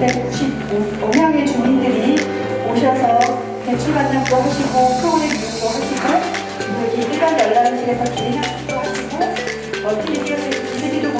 295명의 주민들이 오셔서 대출 받는 거 하시고 프로그램 교육도 하시고 여기 일반 열람실에서 기내학습도 하시고 어떻게 이어서 기술이도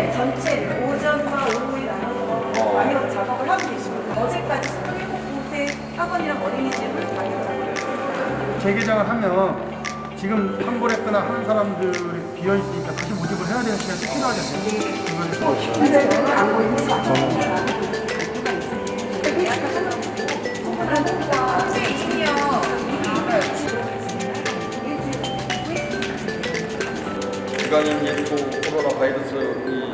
네, 전체 오전과 오후에 나눠서 방역 작업을 하고 계십니다. 어제까지 27곳의 학원이랑 어린이집을 방역 작업을. 재개장을 하면 지금 환불했거나 하는 사람들이 비어 있으니까 다시 모집을 해야 되는 시간이 필요하잖아요. 이걸 기간인 일부 코로나 바이러스 이 어,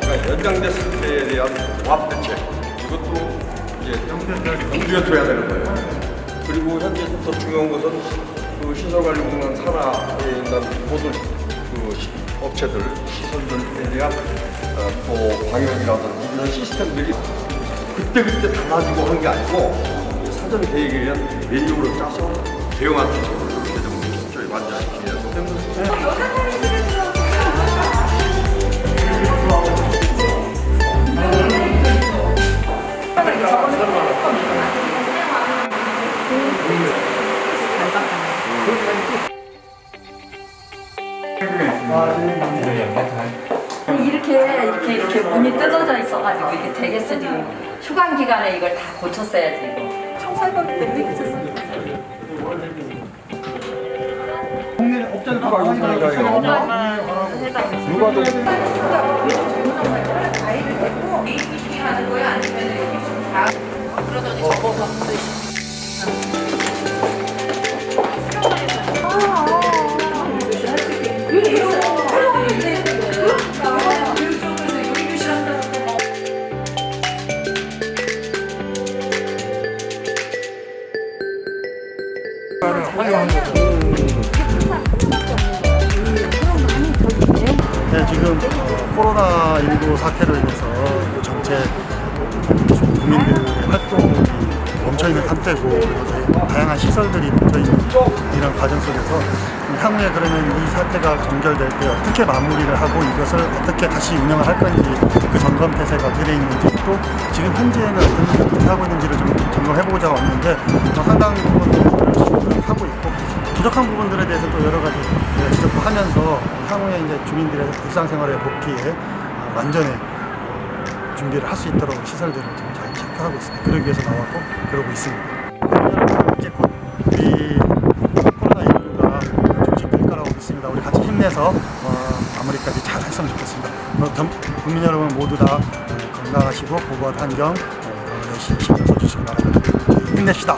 그러니까 연장됐을 때에 대한 와합 대책 이것도 이제 연결돼야 되는 거예요. 그리고 현재 더 중요한 것은 그 시설관리공단 산하에 있는 모든 그 시- 업체들 시설들에 대한 어, 또 방역이라든지 이런 시스템들이 그때그때 달라지고 하는 게 아니고 사전 계획에 의한 매뉴얼을 짜서 대응하는 기술을 이렇게 좀 철저히 완전시키는 때문에 이렇 이렇게 이렇게 문이 뜯어져 있어가지고 이게 되겠으니 휴관 기간에 이걸 다 고쳤어야지 이거. 청소해봤기 때문에 괜찮습니다. 국내 업자들 다 많이 가요. 누가 더 네, 지금 어, 코로나19 사태로 인해서 전체 국민들의 활동이 멈춰있는 상태고 다양한 시설들이 멈춰있는 이런 과정 속에서 향후에 그러면 이 사태가 종결될 때 어떻게 마무리를 하고 이것을 어떻게 다시 운영을 할 건지 그 점검 태세가 어떻게 되어 있는지 또 지금 현재는 어떻게 하고 있는지를 좀 점검해보고자 왔는데 또 상당 하고 있고 부족한 부분들에 대해서 또 여러 가지 네, 지적도 하면서 향후에 이제 주민들의 일상생활의 복귀에 어, 완전히 어, 준비를 할 수 있도록 시설들을 좀잘 체크하고 있습니다. 그러기 위해서 나왔고 그러고 있습니다. 이제 곧 우리 코로나19가 종식될 거라고 믿습니다. 우리 같이 힘내서 어, 마무리까지 잘 했으면 좋겠습니다. 국민 여러분 모두 다 어, 건강하시고 보호한 환경 어, 열심히 신경 써주시기 바랍니다. 힘냅시다.